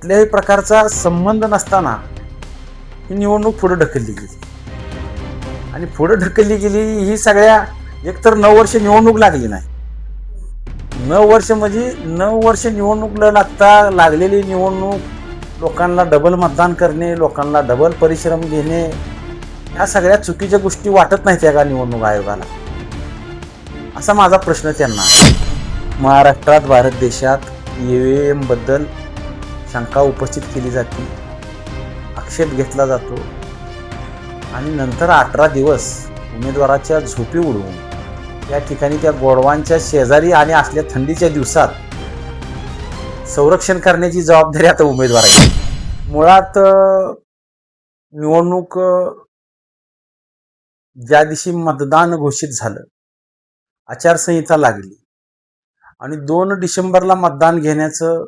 कुठल्याही प्रकारचा संबंध नसताना ही निवडणूक पुढं ढकलली गेली. आणि पुढं ढकलली गेली ही सगळ्या एकतर नऊ वर्ष निवडणूक लागली नाही. नऊ वर्ष म्हणजे नऊ वर्ष निवडणूक न लागता लागलेली निवडणूक लोकांना डबल मतदान करणे लोकांना डबल परिश्रम घेणे या सगळ्या चुकीच्या गोष्टी वाटत नाहीत या का निवडणूक आयोगाला. असा माझा प्रश्न त्यांना महाराष्ट्रात भारत देशात ई व्ही एमबद्दल शंका उपस्थित केली जाते. आक्षेप घेतला जातो. आणि नंतर अठरा दिवस उमेदवाराच्या झोपी उडवून या ठिकाणी त्या गोडवांच्या शेजारी आणि असल्या थंडीच्या दिवसात संरक्षण करण्याची जबाबदारी आता उमेदवाराची मुळात निवडणूक ज्या दिवशी मतदान घोषित झालं आचारसंहिता लागली आणि दोन डिसेंबरला मतदान घेण्याचं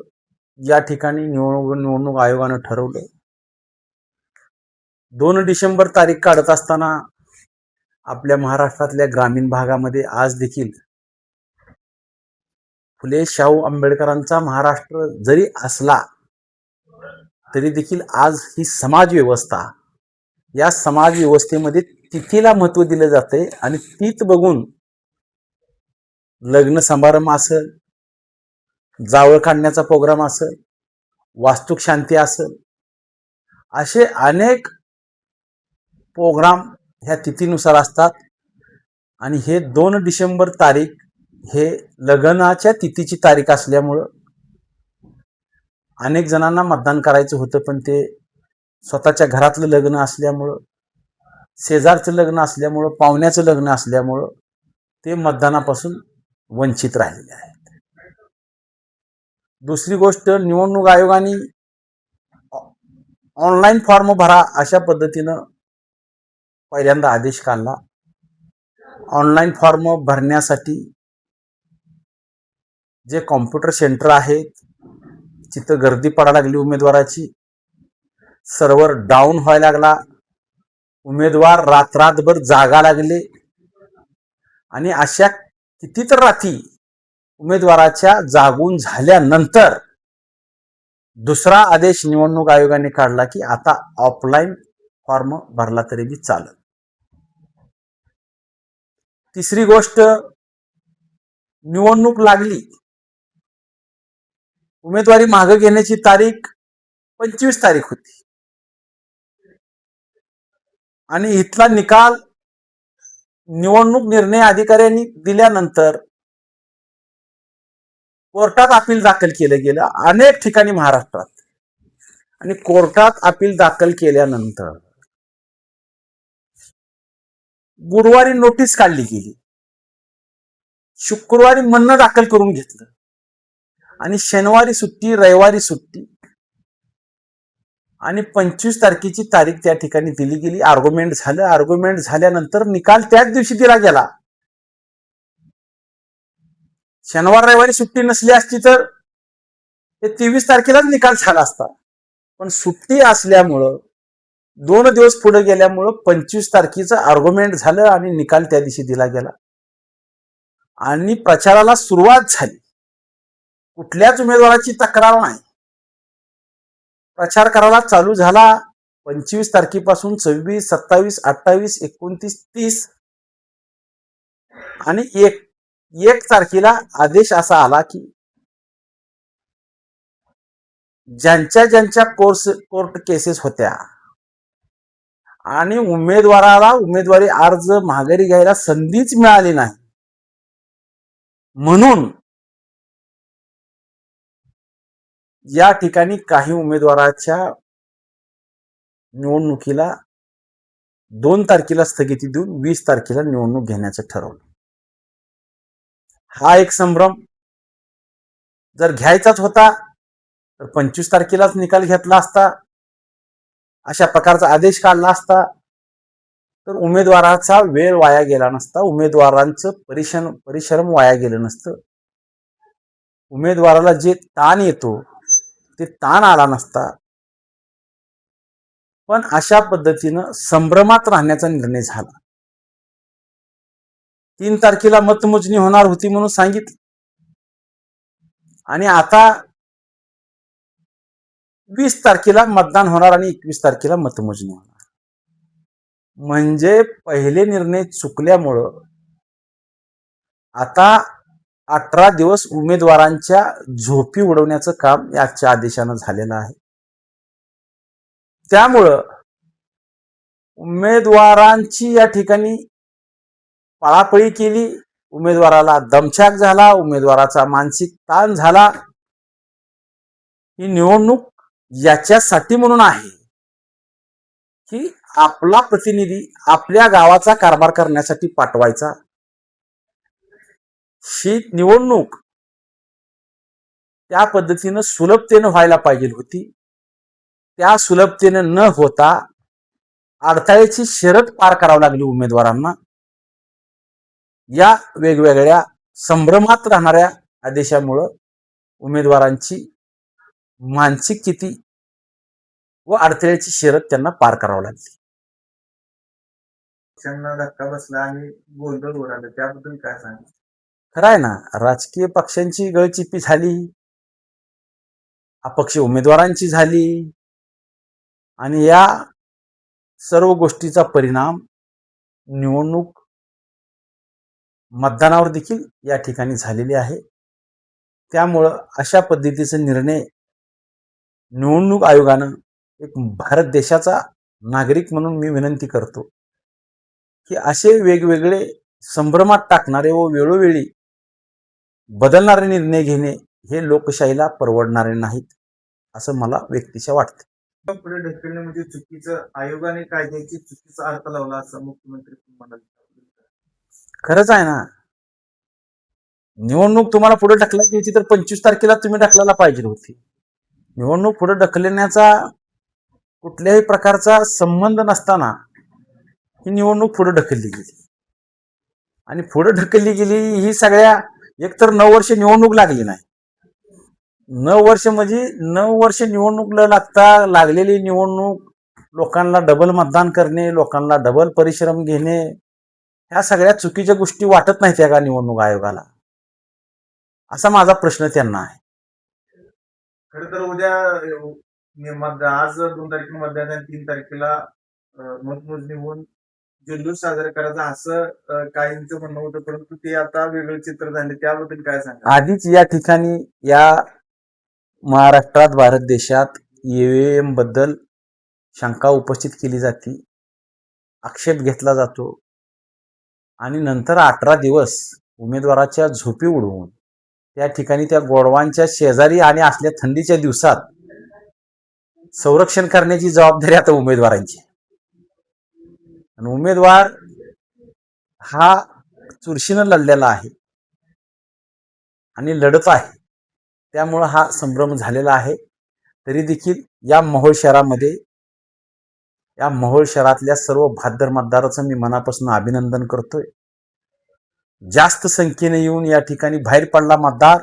या ठिकाणी निवडणूक निवडणूक आयोगानं ठरवले. दोन डिसेंबर तारीख काढत असताना आपल्या महाराष्ट्रातल्या ग्रामीण भागामध्ये आज देखील फुले शाहू आंबेडकरांचा महाराष्ट्र जरी असला तरी देखील आज ही समाज व्यवस्था या समाज व्यवस्थेमध्ये तिथीला महत्त्व दिलं जाते आणि तीच बघून लग्न समारंभ असेल जावळ काढण्याचा प्रोग्राम असेल वास्तुक शांती असेल असे अनेक प्रोग्राम ह्या तिथीनुसार असतात. आणि हे दोन डिसेंबर तारीख हे लग्नाच्या तिथीची तारीख असल्यामुळं अनेक जणांना मतदान करायचं होतं पण ते स्वतःच्या घरातलं लग्न असल्यामुळं शेजारचं लग्न असल्यामुळं पाहुण्याचं लग्न असल्यामुळं ते मतदानापासून वंचित राहिलेले आहे दुसरी गोष्ट निवडणूक आयोगाने ऑनलाईन फॉर्म भरा अशा पद्धतीनं पहिल्यांदा आदेश काढला. ऑनलाईन फॉर्म भरण्यासाठी जे कॉम्प्युटर सेंटर आहेत तिथं गर्दी पडायला लागली उमेदवाराची. सर्व्हर डाऊन व्हायला लागला. उमेदवार रात्रातभर जागा लागले. आणि अशा किती तर रात्री उमेदवाराच्या जागून झाल्यानंतर दुसरा आदेश निवडणूक आयोगाने काढला की आता ऑफलाईन फॉर्म भरला तरी बी चालत तिसरी गोष्ट निवडणूक लागली. उमेदवारी मागे घेण्याची तारीख पंचवीस तारीख होती. आणि इथला निकाल निवडणूक निर्णय अधिकाऱ्यांनी दिल्यानंतर कोर्टात अपील दाखल केलं गेलं अनेक ठिकाणी महाराष्ट्रात. आणि कोर्टात अपील दाखल केल्यानंतर गुरुवारी नोटीस काढली गेली. शुक्रवारी म्हणणं दाखल करून घेतलं. आणि शनिवारी सुट्टी रविवारी सुट्टी. आणि पंचवीस तारखेची तारीख त्या ठिकाणी दिली गेली. आर्ग्युमेंट झालं. आर्ग्युमेंट झाल्यानंतर निकाल त्याच दिवशी दिला गेला. शनिवार रविवारी सुट्टी नसली असती तर ते तेवीस तारखेलाच निकाल झाला असता. पण सुट्टी असल्यामुळं दोन दिवस पुढे गेल्यामुळं पंचवीस तारखेचं आर्ग्युमेंट झालं आणि निकाल त्या दिवशी दिला गेला. आणि प्रचाराला सुरुवात झाली. कुठल्याच उमेदवाराची तक्रार नाही. प्रचार करायला चालू झाला. पंचवीस तारखेपासून सव्वीस सत्तावीस अठ्ठावीस एकोणतीस तीस आणि एक एक तारखेला आदेश असा आला की ज्यांच्या ज्यांच्या कोर्स कोर्ट केसेस होत्या आणि उमेदवाराला उमेदवारी अर्ज माघारी घ्यायला संधीच मिळाली नाही. म्हणून या ठिकाणी काही उमेदवाराच्या निवडणुकीला दोन तारखेला स्थगिती देऊन वीस तारखेला निवडणूक घेण्याचं ठरवलं. हा एक संभ्रम. जर घ्यायचाच होता तर पंचवीस तारखेलाच निकाल घेतला असता अशा प्रकारचा आदेश काढला असता तर उमेदवाराचा वेळ वाया गेला नसता उमेदवारांचं परिश्रम परिश्रम वाया गेलं नसतं. उमेदवाराला जे ताण येतो ते ताण आला नसता. पण अशा पद्धतीनं संभ्रमात राहण्याचा निर्णय झाला. तीन तारखेला मतमोजणी होणार होती म्हणून सांगितलं. आणि आता वीस तारखेला मतदान होणार आणि एकवीस तारखेला मतमोजणी होणार. म्हणजे पहिले निर्णय चुकल्यामुळं आता अठरा दिवस उमेदवारांच्या झोपी उडवण्याचं काम याच्या आदेशानं झालेलं आहे. त्यामुळं उमेदवारांची या ठिकाणी पळापळी केली उमेदवाराला दमछाक झाला उमेदवाराचा मानसिक ताण झाला. ही निवडणूक याच्यासाठी म्हणून आहे की आपला प्रतिनिधी आपल्या गावाचा कारभार करण्यासाठी पाठवायचा. ही निवडणूक त्या पद्धतीनं सुलभतेनं व्हायला पाहिजे होती. त्या सुलभतेनं न होता अडथळ्याची शरद पार करावी लागली उमेदवारांना. या वेगवेगळ्या संभ्रमात राहणाऱ्या आदेशामुळं उमेदवारांची मानसिक स्थिती व अडथळ्याची शरद त्यांना पार करावी लागली. धक्का बसला आणि गोंधळ उडाला. त्याबद्दल काय सांगा खरं आहे ना राजकीय पक्षांची गळचिप्पी झाली अपक्ष उमेदवारांची झाली आणि या सर्व गोष्टीचा परिणाम निवडणूक मतदानावर देखील या ठिकाणी झालेली आहे. त्यामुळं अशा पद्धतीचे निर्णय निवडणूक आयोगानं एक भारत देशाचा नागरिक म्हणून मी विनंती करतो की असे वेगवेगळे संभ्रमात टाकणारे व वेळोवेळी बदलणारे निर्णय घेणे हे लोकशाहीला परवडणारे नाहीत असं मला व्यक्तीच्या वाटतं. पुढे ढकलणे म्हणजे चुकीचं. आयोगाने कायद्याची चुकीचा अर्थ लावला असं मुख्यमंत्री म्हणाले खरंच आहे ना. निवडणूक तुम्हाला पुढे ढकलायची होती तर पंचवीस तारखेला तुम्ही ढकलायला पाहिजे होती. निवडणूक पुढे ढकलण्याचा कुठल्याही प्रकारचा संबंध नसताना ही निवडणूक पुढे ढकलली गेली. आणि पुढे ढकलली गेली ही सगळ्या एकतर नऊ वर्ष निवडणूक लागली नाही. नऊ वर्ष म्हणजे नऊ वर्ष निवडणूक न लागता लागलेली निवडणूक लोकांना डबल मतदान करणे लोकांना डबल परिश्रम घेणे ह्या सगळ्या चुकीच्या गोष्टी वाटत नाहीत या का निवडणूक आयोगाला. असा माझा प्रश्न त्यांना आहे. खर तर उद्या आज दोन तारखेला आहे आणि तीन तारखेला मतमोजणी होऊन जल्लोष साजरा करायचा असं काहींचं म्हणणं होतं परंतु ते आता वेगळं चित्र झाले. त्याबद्दल काय सांगा आधीच या ठिकाणी या महाराष्ट्रात भारत देशात ईव्हीएमबद्दल शंका उपस्थित केली जाते. आक्षेप घेतला जातो. आणि नंतर अठरा दिवस उमेदवाराच्या झोपी उडवून त्या ठिकाणी त्या गोडवांच्या शेजारी आणि असल्या थंडीच्या दिवसात संरक्षण करण्याची जबाबदारी आता उमेदवारांची आणि उमेदवार हा चुरशीनं लढलेला आहे आणि लढत आहे. त्यामुळं हा संभ्रम झालेला आहे. तरी देखील या मोहोळ शहरामध्ये या मोहोळ शहरातल्या सर्व भाद्र मतदाराचं मी मनापासून अभिनंदन करतोय. जास्त संख्येने येऊन या ठिकाणी बाहेर पडला मतदार